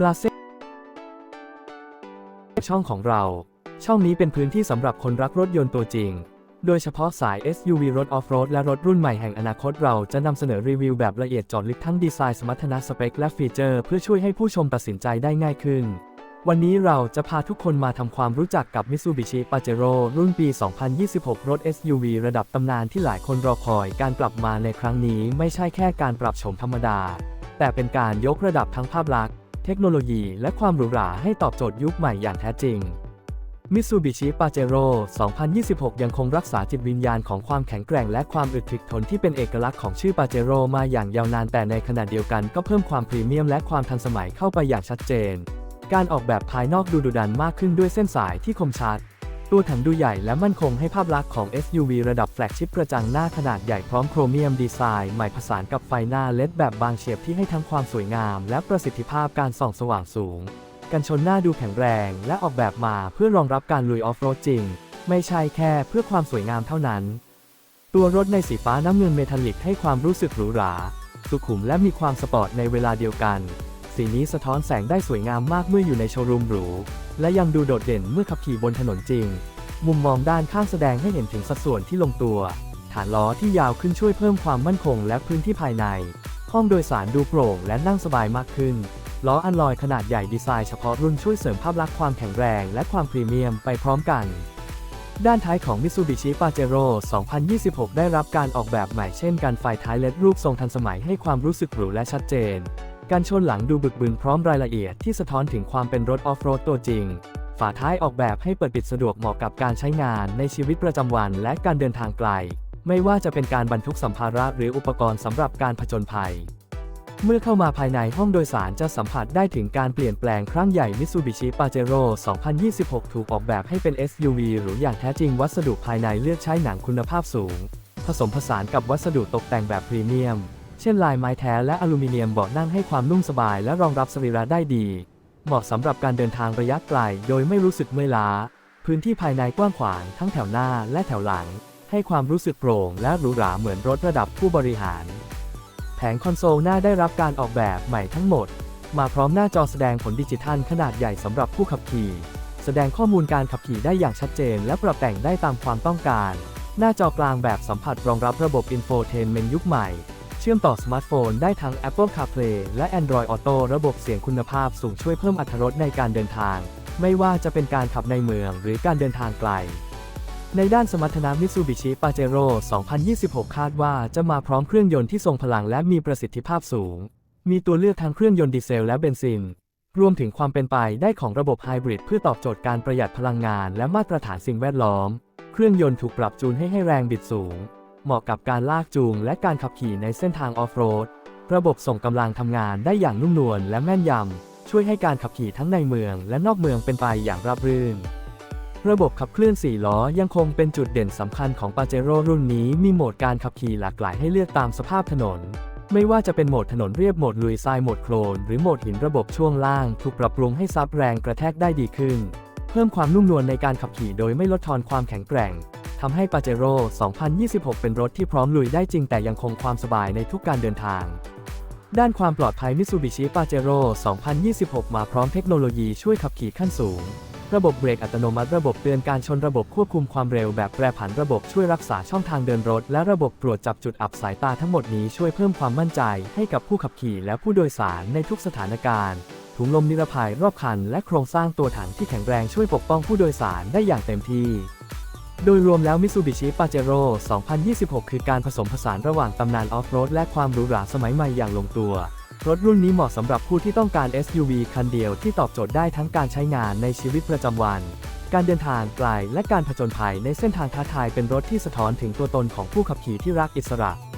บลาเซช่องของเรา ช่องนี้เป็นพื้นที่สำหรับคนรักรถยนต์ตัวจริง โดยเฉพาะสาย SUV รถออฟโรดและรถรุ่นใหม่แห่งอนาคตเราจะนำเสนอรีวิวแบบละเอียดจอดลึกทั้งดีไซน์สมรรถนะสเปคและฟีเจอร์ เพื่อช่วยให้ผู้ชมตัดสินใจได้ง่ายขึ้น วันนี้เราจะพาทุกคนมาทำความรู้จักกับ Mitsubishi Pajero รุ่นปี 2026 รถ SUV ระดับตำนานที่หลายคนรอคอย การกลับมาในครั้งนี้ไม่ใช่แค่การปรับโฉมธรรมดา แต่เป็นการยกระดับทั้งภาพลักษณ์ เทคโนโลยีและความหรูหราให้ตอบโจทย์ยุคใหม่อย่างแท้จริง Mitsubishi Pajero 2026 ยังคงรักษาจิตวิญญาณของความแข็งแกร่งและความอึดถึกทนที่เป็นเอกลักษณ์ของชื่อ Pajero มาอย่างยาวนานแต่ในขณะเดียวกันก็เพิ่มความพรีเมียมและความทันสมัยเข้าไปอย่างชัดเจน การออกแบบภายนอกดูดุดันมากขึ้นด้วยเส้นสายที่คมชัด ตัวถังดูใหญ่และมั่นคงให้ภาพลักษณ์ของ SUV ระดับแฟลกชิพกระจังหน้าขนาดใหญ่พร้อมโครเมียมดีไซน์ใหม่ผสานกับไฟหน้าเลดแบบบางเฉียบที่ให้ทั้งความสวยงาม และประสิทธิภาพการส่องสว่างสูง กันชนหน้าดูแข็งแรง และออกแบบมาเพื่อรองรับการลุยออฟโรดจริง ไม่ใช่แค่เพื่อความสวยงามเท่านั้น ตัวรถในสีฟ้าน้ำเงินเมทัลลิกให้ความรู้สึกหรูหรา สุขุมและมีความสปอร์ตในเวลาเดียวกัน สีนี้สะท้อนแสงได้สวยงามมากเมื่ออยู่ในโชว์รูมหรู และยังดูโดดเด่นเมื่อขับขี่บนถนนจริง มุมมองด้านข้างแสดงให้เห็นถึงสัดส่วนที่ลงตัว ฐานล้อที่ยาวขึ้นช่วยเพิ่มความมั่นคงและพื้นที่ภายใน ห้องโดยสารดูโปร่งและนั่งสบายมากขึ้น ล้ออันลอยขนาดใหญ่ดีไซน์เฉพาะรุ่นช่วยเสริมภาพลักษณ์ความแข็งแรงและความพรีเมียมไปพร้อมกันด้านท้ายของ Mitsubishi Pajero 2026 ได้รับการออกแบบใหม่เช่นการไฟท้ายเลดรูปทรงทันสมัยให้ความรู้สึกหรูและชัดเจน การชนหลังดูบึกบึนพร้อมรายละเอียดที่สะท้อนถึงความเป็นรถออฟโรดตัวจริง ฝาท้ายออกแบบให้เปิดปิดสะดวกเหมาะกับการใช้งานในชีวิตประจำวันและการเดินทางไกล ไม่ว่าจะเป็นการบรรทุกสัมภาระหรืออุปกรณ์สำหรับการผจญภัย เมื่อเข้ามาภายในห้องโดยสารจะสัมผัสได้ถึงการเปลี่ยนแปลงครั้งใหญ่ Mitsubishi Pajero 2026 ถูกออกแบบให้เป็น SUV หรูอย่างแท้จริงวัสดุภายในเลือกใช้หนังคุณภาพสูง ผสมผสานกับวัสดุตกแต่งแบบพรีเมียม เช่นลายไม้แท้และอลูมิเนียมเบาะนั่งให้ความนุ่มสบายและรองรับสรีระได้ดี เหมาะสำหรับการเดินทางระยะไกลโดยไม่รู้สึกเมื่อยล้า พื้นที่ภายในกว้างขวางทั้งแถวหน้าและแถวหลัง ให้ความรู้สึกโปร่งและหรูหราเหมือนรถระดับผู้บริหาร แผงคอนโซลหน้าได้รับการออกแบบใหม่ทั้งหมด มาพร้อมหน้าจอแสดงผลดิจิทัลขนาดใหญ่สำหรับผู้ขับขี่ แสดงข้อมูลการขับขี่ได้อย่างชัดเจน และปรับแต่งได้ตามความต้องการ หน้าจอกลางแบบสัมผัสรองรับระบบ Infotainment ยุคใหม่ ชื่อมต่อสมาร์ทโฟนได้ทั้ง Apple CarPlay และ Android Auto ระบบเสียงคุณภาพสูงช่วยเพิ่มอรรถรสในการเดินทาง ไม่ว่าจะเป็นการขับในเมืองหรือการเดินทางไกล ในด้านสมรรถนะ Mitsubishi Pajero 2026 คาดว่าจะมาพร้อมเครื่องยนต์ที่ทรงพลังและมีประสิทธิภาพสูง มีตัวเลือกทั้งเครื่องยนต์ดีเซลและเบนซิน รวมถึงความเป็นไปได้ของระบบไฮบริดเพื่อตอบโจทย์การประหยัดพลังงาน และมาตรฐานสิ่งแวดล้อม เครื่องยนต์ถูกปรับจูนให้ให้แรงบิดสูง เหมาะกับการลากจูงและการขับขี่ในเส้นทางออฟโรด ระบบส่งกำลังทำงานได้อย่างนุ่มนวลและแม่นยำ ช่วยให้การขับขี่ทั้งในเมืองและนอกเมืองเป็นไปอย่างราบรื่น ระบบขับเคลื่อน 4 ล้อยังคงเป็นจุดเด่นสำคัญของ Pajero รุ่นนี้มีโหมดการขับขี่หลากหลายให้เลือกตามสภาพถนน ไม่ว่าจะเป็นโหมดถนนเรียบโหมดลุยทรายโหมดโคลน หรือโหมดหินระบบช่วงล่างถูกปรับปรุงให้ซับแรงกระแทกได้ดีขึ้น เพิ่มความนุ่มนวลในการขับขี่โดยไม่ลดทอนความแข็งแกร่ง ทำให้ Pajero 2026 เป็นรถที่พร้อมลุยได้จริงแต่ยังคงความสบายในทุกการเดินทาง ด้านความปลอดภัย Mitsubishi Pajero 2026 มาพร้อมเทคโนโลยีช่วยขับขี่ขั้นสูง ระบบเบรกอัตโนมัติระบบเตือนการชนระบบควบคุมความเร็วแบบแปรผันระบบช่วยรักษาช่องทางเดินรถ และระบบตรวจจับจุดอับสายตาทั้งหมดนี้ช่วยเพิ่มความมั่นใจ ให้กับผู้ขับขี่และผู้โดยสารในทุกสถานการณ์ ถุงลมนิรภัยรอบคัน และโครงสร้างตัวถังที่แข็งแรงช่วยปกป้องผู้โดยสารได้อย่างเต็มที่ โดยรวมแล้ว Mitsubishi Pajero 2026 คือการผสมผสานระหว่างตำนานออฟโรดและความหรูหราสมัยใหม่อย่างลงตัว รถรุ่นนี้เหมาะสำหรับผู้ที่ต้องการ SUV คันเดียวที่ตอบโจทย์ได้ทั้งการใช้งานในชีวิตประจำวัน การเดินทางไกลและการผจญภัยในเส้นทางท้าทายเป็นรถที่สะท้อนถึงตัวตนของผู้ขับขี่ที่รักอิสระ